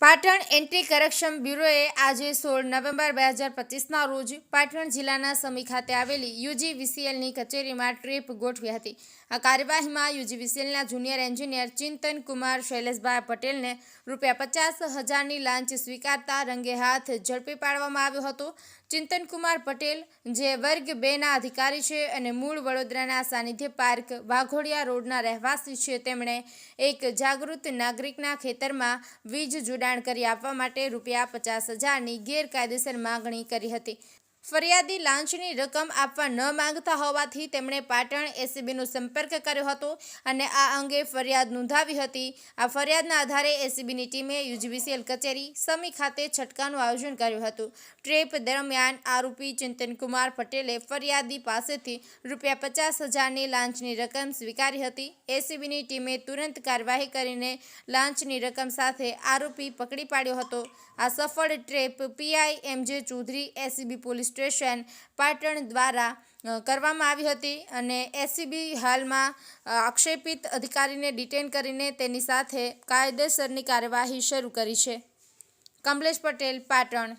Patan anti corruption બ્યુરોએ આજે સોળ November બે હજાર પચીસના રોજ પાટણ જિલ્લાના સમી ખાતે આવેલી યુજીવીસીએલની કચેરીમાં ટ્રીપ ગોઠવી હતી. આ કાર્યવાહીમાં યુજીવીસીએલના જુનિયર એન્જિનિયર ચિંતન કુમાર શૈલેષભાઈ પટેલને રૂપિયા પચાસ હજારની લાંચ સ્વીકારતા રંગે હાથ ઝડપી પાડવામાં આવ્યો હતો. ચિંતન કુમાર પટેલ, જે વર્ગ બેના અધિકારી છે અને મૂળ વડોદરાના સાનિધ્ય પાર્ક વાઘોડિયા રોડના રહેવાસી છે, તેમણે એક જાગૃત નાગરિકના ખેતરમાં વીજ જોડાણ કરી આપવા માટે રૂપિયા પચાસ હજારની ગેરકાયદેસર માગણી કરી હતી. ફરિયાદી લાંચની રકમ આપવા ન માંગતા હોવાથી તેમણે પાટણ એસીબીનો સંપર્ક કર્યો હતો અને આ અંગે ફરિયાદ નોંધાવી હતી. આ ફરિયાદના આધારે એસીબીની ટીમે યુજીબીસીએલ કચેરી, સમી ખાતે છટકાનું આયોજન કર્યું હતું. ટ્રેપ દરમિયાન આરોપી ચિંતનકુમાર પટેલે ફરિયાદી પાસેથી રૂપિયા પચાસ હજારની લાંચની રકમ સ્વીકારી હતી. એસીબીની ટીમે તુરંત કાર્યવાહી કરીને લાંચની રકમ સાથે આરોપી પકડી પાડ્યો હતો. આ સફળ trap PI MJ Chaudhary ACB police station Patan દ્વારા કરવામાં આવી હતી અને એસીબી હાલમાં આક્ષેપિત અધિકારીને ડિટેન કરીને તેની સાથે કાયદેસરની કાર્યવાહી શરૂ કરી છે. કમલેશ પટેલ, પાટણ.